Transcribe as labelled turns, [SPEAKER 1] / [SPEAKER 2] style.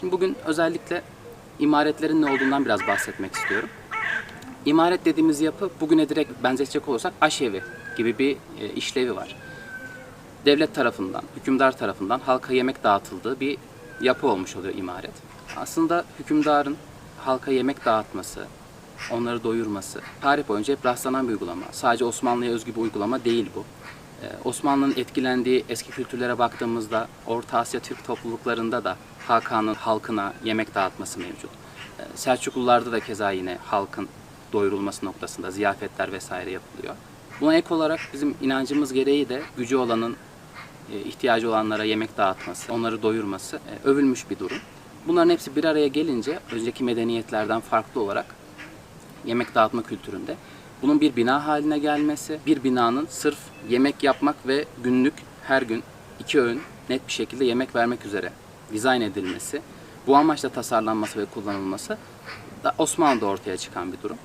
[SPEAKER 1] Şimdi bugün özellikle imaretlerin ne olduğundan biraz bahsetmek istiyorum. İmaret dediğimiz yapı bugüne direkt benzetecek olursak aşevi gibi bir e, işlevi var. Devlet tarafından, hükümdar tarafından halka yemek dağıtıldığı bir yapı olmuş oluyor imaret. Aslında hükümdarın halka yemek dağıtması, onları doyurması tarih boyunca hep rastlanan bir uygulama. Sadece Osmanlı'ya özgü bir uygulama değil bu. Ee, Osmanlı'nın etkilendiği eski kültürlere baktığımızda Orta Asya Türk topluluklarında da Hakan'ın halkına yemek dağıtması mevcut. Ee, Selçuklularda da keza yine halkın doyurulması noktasında ziyafetler vesaire yapılıyor. Buna ek olarak bizim inancımız gereği de gücü olanın e, ihtiyacı olanlara yemek dağıtması, onları doyurması e, övülmüş bir durum. Bunların hepsi bir araya gelince önceki medeniyetlerden farklı olarak yemek dağıtma kültüründe bunun bir bina haline gelmesi, bir binanın sırf yemek yapmak ve günlük her gün iki öğün net bir şekilde yemek vermek üzere dizayn edilmesi, bu amaçla tasarlanması ve kullanılması da Osmanlı'da ortaya çıkan bir durum.